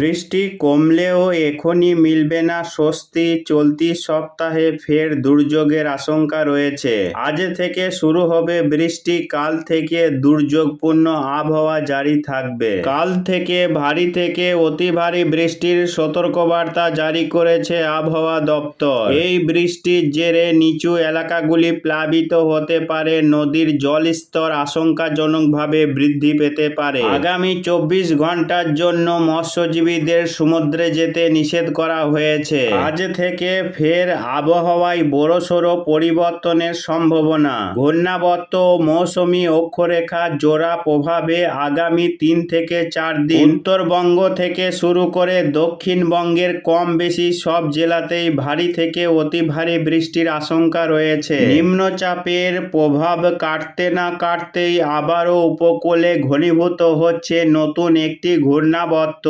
বৃষ্টি কমলেও এখনই মিলবে না স্বস্তি, চলতি সপ্তাহে ফের দুর্যোগের আশঙ্কা রয়েছে। আজ থেকে শুরু হবে বৃষ্টি, কাল থেকে দুর্যোগপূর্ণ আবহাওয়া জারি থাকবে। কাল থেকে ভারী থেকে অতি ভারী বৃষ্টির সতর্কবার্তা জারি করেছে আবহাওয়া দপ্তর। এই বৃষ্টির জেরে নিচু এলাকাগুলি প্লাবিত হতে পারে, নদীর জলস্তর আশঙ্কাজনকভাবে বৃদ্ধি পেতে পারে। আগামী চব্বিশ ঘণ্টার জন্য মৎস্যজীবীদের সমুদ্রে যেতে নিষেধ করা হয়েছে। আজ থেকে ফের আবহাওয়ায় বড়সড় পরিবর্তনের সম্ভাবনা। ঘূর্ণাবর্ত মৌসুমী অক্ষরেখা জোড়া প্রভাবে আগামী তিন থেকে চার দিন উত্তরবঙ্গ থেকে শুরু করে দক্ষিণবঙ্গের কম বেশি সব জেলাতেই ভারী থেকে অতি ভারী বৃষ্টির আশঙ্কা রয়েছে। নিম্নচাপের প্রভাব কাটতে না কাটতেই আবারও উপকূলে ঘনীভূত হচ্ছে নতুন একটি ঘূর্ণাবর্ত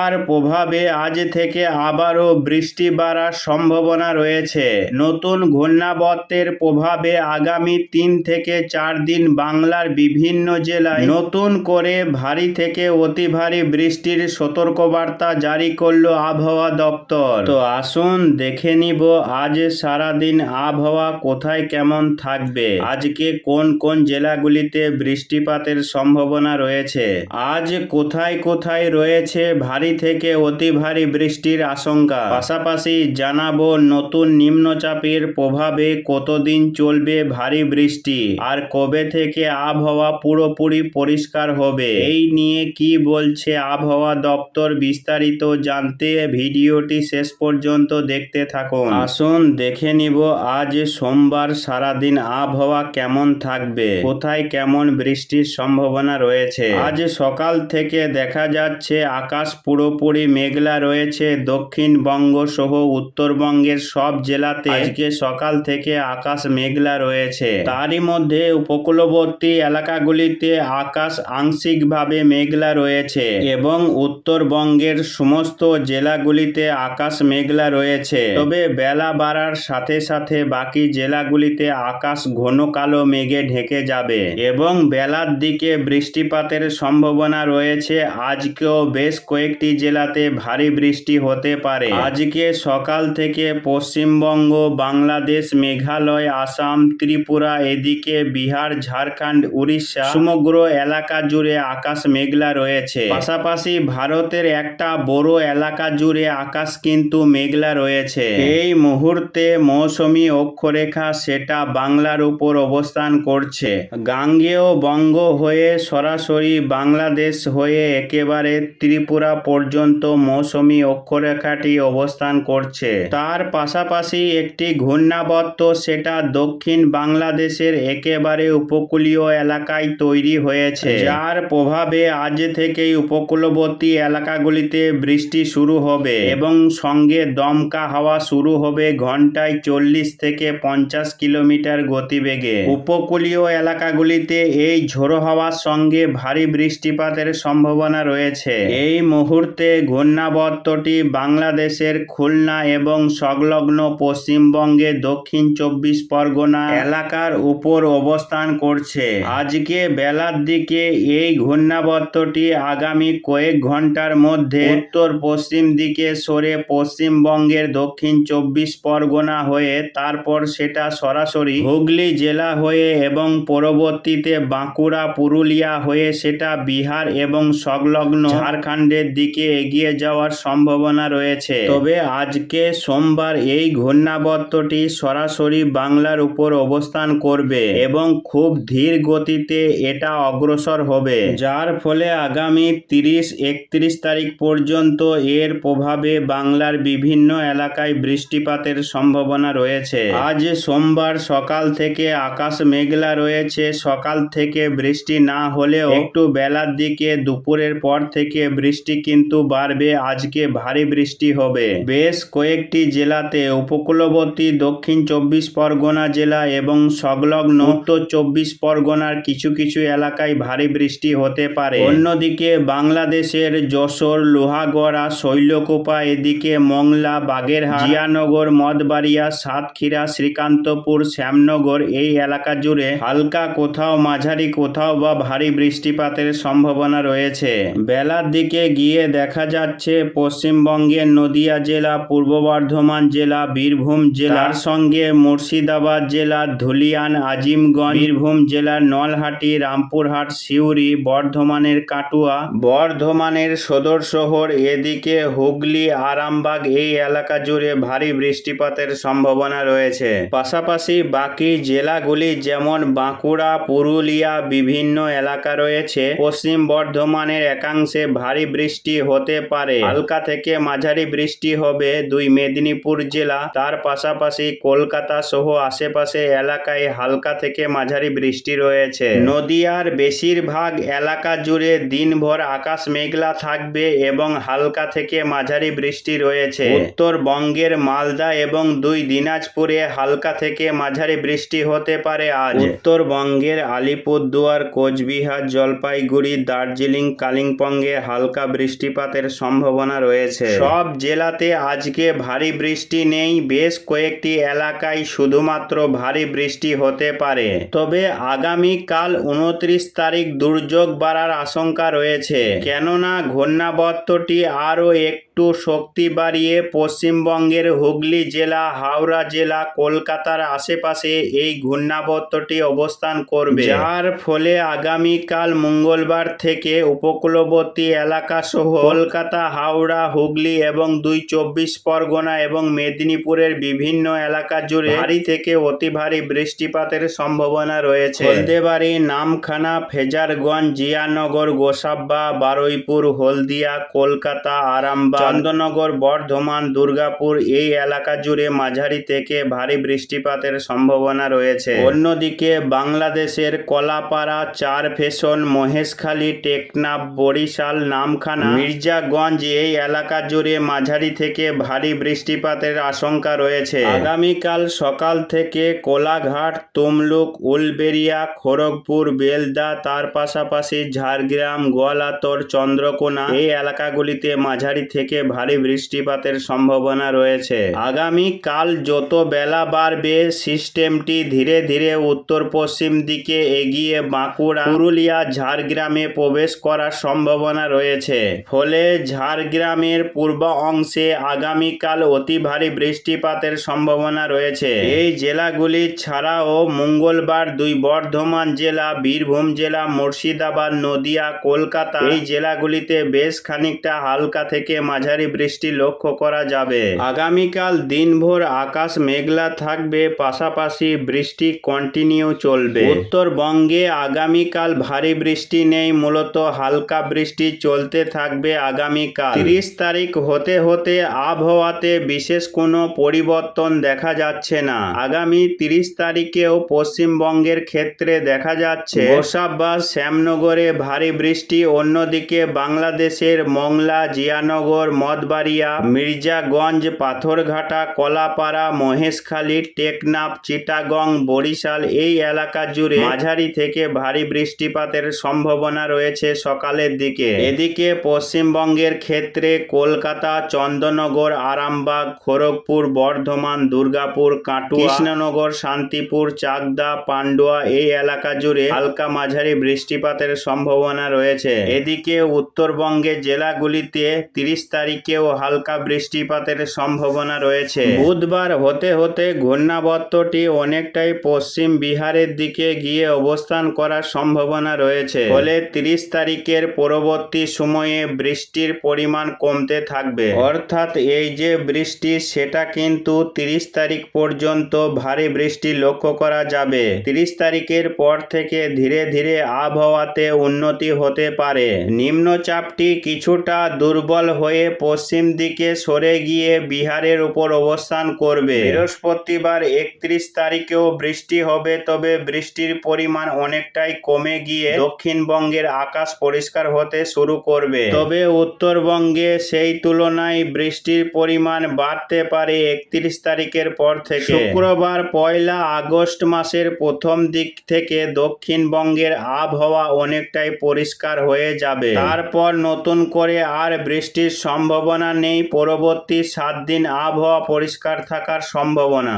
যার প্রভাবে আজ থেকে আবারও বৃষ্টি বাড়ার সম্ভাবনা রয়েছে। নতুন ঘূর্ণাবর্তের প্রভাবে আগামী তিন থেকে চার দিন বাংলার বিভিন্ন জেলায় নতুন করে ভারী থেকে অতি ভারী বৃষ্টির সতর্কবার্তা জারি করল আবহাওয়া দপ্তর। তো আসুন দেখে নিব আজ সারাদিন আবহাওয়া কোথায় কেমন থাকবে। আজকে কোন কোন জেলাগুলিতে বৃষ্টিপাতের সম্ভাবনা রয়েছে? আজ কোথায় কোথায় রয়েছে ভারী থেকে অতি ভারী বৃষ্টির আশঙ্কা। পাশাপাশি জানাব নতুন নিম্নচাপের প্রভাবে কতদিন চলবে ভারী বৃষ্টি, আর কবে থেকে আবহাওয়া পুরোপুরি পরিষ্কার হবে, এই নিয়ে কি বলছে আবহাওয়া দপ্তর বিস্তারিত জানতে ভিডিওটি শেষ পর্যন্ত দেখতে থাকুন। আসুন দেখে নিব আজ সোমবার সারাদিন আবহাওয়া কেমন থাকবে, কোথায় কেমন বৃষ্টির সম্ভাবনা রয়েছে। আজ সকাল থেকে দেখা যাচ্ছে আকাশ পুরোপুরি মেঘলা রয়েছে। দক্ষিণবঙ্গ সহ উত্তরবঙ্গের সব জেলাতে আজকে সকাল থেকে আকাশ মেঘলা রয়েছে। তারই মধ্যে উপকূলবর্তী এলাকাগুলিতে আকাশ আংশিকভাবে মেঘলা রয়েছে এবং উত্তরবঙ্গের সমস্ত জেলাগুলিতে আকাশ মেঘলা রয়েছে। তবে বেলা বাড়ার সাথে সাথে বাকি জেলাগুলিতে আকাশ ঘন কালো মেঘে ঢেকে যাবে এবং বেলার দিকে বৃষ্টিপাতের সম্ভাবনা রয়েছে। আজকেও বেশ কয়েকটি জেলাতে ভারী বৃষ্টি হতে পারে। আজকে সকাল থেকে পশ্চিমবঙ্গ, বাংলাদেশ, মেঘালয়, আসাম, ত্রিপুরা, এদিকে বিহার, ঝাড়খণ্ড, উড়িষ্যা, সমগ্র এলাকা জুড়ে আকাশ মেঘলা রয়েছে। পাশাপাশি ভারতের একটা বড় এলাকা জুড়ে আকাশ কিন্তু মেঘলা রয়েছে। এই মুহূর্তে মৌসুমী অক্ষরেখা সেটা বাংলার উপর অবস্থান করছে। গাঙ্গেয় বঙ্গ হয়ে সরাসরি বাংলাদেশ হয়ে একেবারে ত্রিপুরা পর্যন্ত মৌসুমি অক্ষরেখাটি অবস্থান করছে। তার পাশাপাশি একটি ঘূর্ণাবর্ত সেটা দক্ষিণ বাংলাদেশের একেবারে উপকূলীয় এলাকায় তৈরি হয়েছে। যার প্রভাবে আজ থেকেই উপকূলবর্তী এলাকাগুলিতে বৃষ্টি শুরু হবে এবং সঙ্গে দমকা হাওয়া শুরু হবে ঘন্টায় চল্লিশ থেকে পঞ্চাশ কিলোমিটার গতিবেগে। উপকূলীয় এলাকাগুলিতে এই ঝোড়ো হাওয়ার সঙ্গে ভারী বৃষ্টিপাতের সম্ভাবনা রয়েছে। এই মুহূর্তে ঘূর্ণাবর্তটি বাংলাদেশের খুলনা এবং সংলগ্ন পশ্চিমবঙ্গে দক্ষিণ চব্বিশ পরগনা এলাকার উপর অবস্থান করছে। আজকে বেলার দিকে এই ঘূর্ণাবর্তটি আগামী কয়েক ঘণ্টার মধ্যে উত্তর পশ্চিম দিকে সরে পশ্চিমবঙ্গের দক্ষিণ চব্বিশ পরগনা হয়ে তারপর সেটা সরাসরি হুগলি জেলা হয়ে এবং পরবর্তীতে বাঁকুড়া, পুরুলিয়া হয়ে সেটা বিহার এবং সংলগ্ন ঝাড়খণ্ডের দিকে এগিয়ে যাওয়ার সম্ভাবনা রয়েছে। তবে আজকে সোমবার এই ঘূর্ণাবর্তটি সরাসরি বাংলার উপর অবস্থান করবে এবং খুব ধীর গতিতে এটা অগ্রসর হবে। যার ফলে আগামী তিরিশ, একত্রিশ তারিখ পর্যন্ত এর প্রভাবে বাংলার বিভিন্ন এলাকায় বৃষ্টিপাতের সম্ভাবনা রয়েছে। আজ সোমবার সকাল থেকে আকাশ মেঘলা রয়েছে। সকাল থেকে বৃষ্টি না হলেও একটু বেলার দিকে দুপুরের পর থেকে বৃষ্টি কিন্তু বাড়বে, আজকে ভারী বৃষ্টি হবে। বেশ কয়েকটি জেলাতে উপকূলবর্তী দক্ষিণ চব্বিশ পরগনা জেলা এবং সংলগ্ন উত্তর চব্বিশ পরগনার কিছু কিছু এলাকায় ভারী বৃষ্টি হতে পারে। অন্যদিকে বাংলাদেশের যশোর, লোহাগড়া, শৈলকোপা, এদিকে মংলা, বাগেরহাট, জিয়ানগর মদবাড়িয়া সাতক্ষীরা, শ্রীকান্তপুর, শ্যামনগর এই এলাকা জুড়ে হালকা কোথাও মাঝারি কোথাও বা ভারী বৃষ্টিপাতের সম্ভাবনা রয়েছে। বেলার দিকে গিয়ে দেখা যাচ্ছে পশ্চিমবঙ্গের নদিয়া জেলা, পূর্ব বর্ধমান জেলা, বীরভূম জেলার সঙ্গে মুর্শিদাবাদ জেলার ধুলিয়ান, আজিমগঞ্জ, বীরভূম জেলার নলহাটি, রামপুরহাট, সিউড়ি, বর্ধমানের কাটুয়া, বর্ধমানের সদর শহর, এদিকে হুগলি, আরামবাগ, এই এলাকা জুড়ে ভারী বৃষ্টিপাতের সম্ভাবনা রয়েছে। পাশাপাশি বাকি জেলাগুলি যেমন বাঁকুড়া, পুরুলিয়া, বিভিন্ন এলাকা রয়েছে, পশ্চিম বর্ধমানের একাংশে ভারী বৃষ্টি হতে পারে। হালকা থেকে মাঝারি বৃষ্টি হবে দুই মেদিনীপুর জেলা। তার পাশাপাশি কলকাতা সহ আশেপাশে এলাকায় হালকা থেকে মাঝারি বৃষ্টি রয়েছে। নদিয়ার বেশিরভাগ এলাকা জুড়ে দিনভর আকাশ মেঘলা থাকবে এবং হালকা থেকে মাঝারি বৃষ্টি রয়েছে। উত্তরবঙ্গের মালদা এবং দুই দিনাজপুরে হালকা থেকে মাঝারি বৃষ্টি হতে পারে আজ। উত্তরবঙ্গের আলিপুরদুয়ার, কোচবিহার, জলপাইগুড়ি, দার্জিলিং, কালিম্পংয়ে হালকা বৃষ্টিপাতের সম্ভাবনা রয়েছে। সব জেলাতে আজকে ভারী বৃষ্টি নেই বেশ কয়েকটি এলাকায় শুধুমাত্র ভারী বৃষ্টি হতে পারে। তবে আগামী কাল উনত্রিশ তারিখ দুর্যোগ বাড়ার আশঙ্কা রয়েছে। কেননা ঘূর্ণাবর্তটি আরও একটু শক্তি বাড়িয়ে পশ্চিমবঙ্গের হুগলি জেলা হাওড়া জেলা কলকাতার আশেপাশে এই ঘূর্ণাবর্তটি অবস্থান করবে। যার ফলে আগামীকাল মঙ্গলবার থেকে উপকূলবর্তী এলাকা সহ কলকাতা, হাওড়া, হুগলি এবং দুই চব্বিশ পরগনা এবং মেদিনীপুরের বিভিন্ন এলাকা জুড়ে ভারী থেকে অতি ভারী বৃষ্টিপাতের সম্ভাবনা রয়েছে। হলদেবাড়ি, নামখানা, ফেজারগঞ্জ, জিয়ানগর, গোসাব্বা, বারুইপুর, হলদিয়া, কলকাতা, আরামবাগ, চন্দননগর, বর্ধমান, দুর্গাপুর এই এলাকা জুড়ে মাঝারি থেকে ভারী বৃষ্টিপাতের সম্ভাবনা রয়েছে। অন্যদিকে বাংলাদেশের কলাপাড়া চার ফেশন মহেশখালী, টেকনাফ, বরিশাল, নামখানা মির্জাগঞ্জ এই এলাকা জুড়ে মাঝারি থেকে ভারী বৃষ্টিপাতের আশঙ্কা রয়েছে। আগামীকাল সকাল থেকে কোলাঘাট, তমলুক উলবেরিয়া খড়গপুর, বেলদা, তার পাশাপাশি ঝাড়গ্রাম, গোয়ালাতর, চন্দ্রকোনা এই এলাকাগুলিতে মাঝারি থেকে ভারী বৃষ্টিপাতের সম্ভাবনা রয়েছে। আগামী কাল যত বেলা বাড়বে, সিস্টেমটি ধীরে ধীরে উত্তর পশ্চিম দিকে এগিয়ে বাঁকুড়া, পুরুলিয়া, ঝাড়গ্রামে প্রবেশ করার সম্ভাবনা রয়েছে। ফলে ঝাড়গ্রামের পূর্ব অংশে আগামীকাল অতি ভারী বৃষ্টিপাতের সম্ভাবনা রয়েছে। এই জেলাগুলি ছাড়াও মঙ্গলবার দুই বর্ধমান জেলা, বীরভূম জেলা, মুর্শিদাবাদ, নদিয়া, কলকাতা এই জেলাগুলিতে বেশ খানিকটা হালকা থেকে মাঝারি বৃষ্টি লক্ষ্য করা যাবে। আগামীকাল দিনভর আকাশ মেঘলা থাকবে, পাশাপাশি বৃষ্টি কন্টিনিউ চলবে। উত্তরবঙ্গে আগামীকাল ভারী বৃষ্টি নেই, মূলত হালকা বৃষ্টি চলতে থাকবে। আগামীকাল। তিরিশ তারিখ হতে হতে আবহাওয়াতে বিশেষ কোনো পরিবর্তন দেখা যাচ্ছে না। আগামী তিরিশ তারিখেও পশ্চিমবঙ্গের ক্ষেত্রে দেখা যাচ্ছে গোসাব্বাস শ্যামনগরে ভারী বৃষ্টি অন্যদিকে বাংলাদেশের মংলা জিয়ানগর মদবাড়িয়া মির্জাগঞ্জ পাথরঘাটা কলাপাড়া মহেশখালী টেকনাফ চিটাগং বরিশাল এই এলাকা জুড়ে মাঝারি থেকে ভারী বৃষ্টিপাতের সম্ভাবনা রয়েছে সকালের দিকে। এদিকে পশ্চিমবঙ্গের ক্ষেত্রে কলকাতা, চন্দননগর, আরামবাগ, খড়গপুর, বর্ধমান, দুর্গাপুর, কাটুয়া, কৃষ্ণনগর, শান্তিপুর, চাকদা, পান্ডুয়া এই এলাকা জুড়ে হালকা মাঝারি বৃষ্টিপাতের সম্ভাবনা রয়েছে। এদিকে উত্তরবঙ্গের জেলাগুলিতে তিরিশ তারিখেও হালকা বৃষ্টিপাতের সম্ভাবনা রয়েছে। বুধবার হতে হতে ঘূর্ণাবর্তটি অনেকটাই পশ্চিম বিহারের দিকে গিয়ে অবস্থান করার সম্ভাবনা রয়েছে। ফলে তিরিশ তারিখের পরবর্তী সময়ে বৃষ্টির পরিমাণ কমতে থাকবে। অর্থাৎ এই যে বৃষ্টি, সেটা কিন্তু তিরিশ তারিখ পর্যন্ত ভারী বৃষ্টি লক্ষ্য করা যাবে। তিরিশ তারিখের পর থেকে ধীরে ধীরে আবহাওয়াতে উন্নতি হতে পারে। নিম্নচাপটি কিছুটা দুর্বল হয়ে পশ্চিম দিকে সরে গিয়ে বিহারের উপর অবস্থান করবে। বৃহস্পতিবার একত্রিশ তারিখেও বৃষ্টি হবে, তবে বৃষ্টির পরিমাণ অনেকটাই কমে গিয়ে দক্ষিণবঙ্গের আকাশ পরিষ্কার হতে শুরু করবে। তবে উত্তরবঙ্গে সেই তুলনায় বৃষ্টির পরিমাণ বাড়তে পারে একত্রিশ তারিখের পর থেকে। শুক্রবার পয়লা আগস্ট মাসের প্রথম দিক থেকে দক্ষিণবঙ্গের আবহাওয়া অনেকটাই পরিষ্কার হয়ে যাবে। তারপর নতুন করে আর বৃষ্টির সম্ভাবনা নেই। পরবর্তী সাত দিন আবহাওয়া পরিষ্কার থাকার সম্ভাবনা।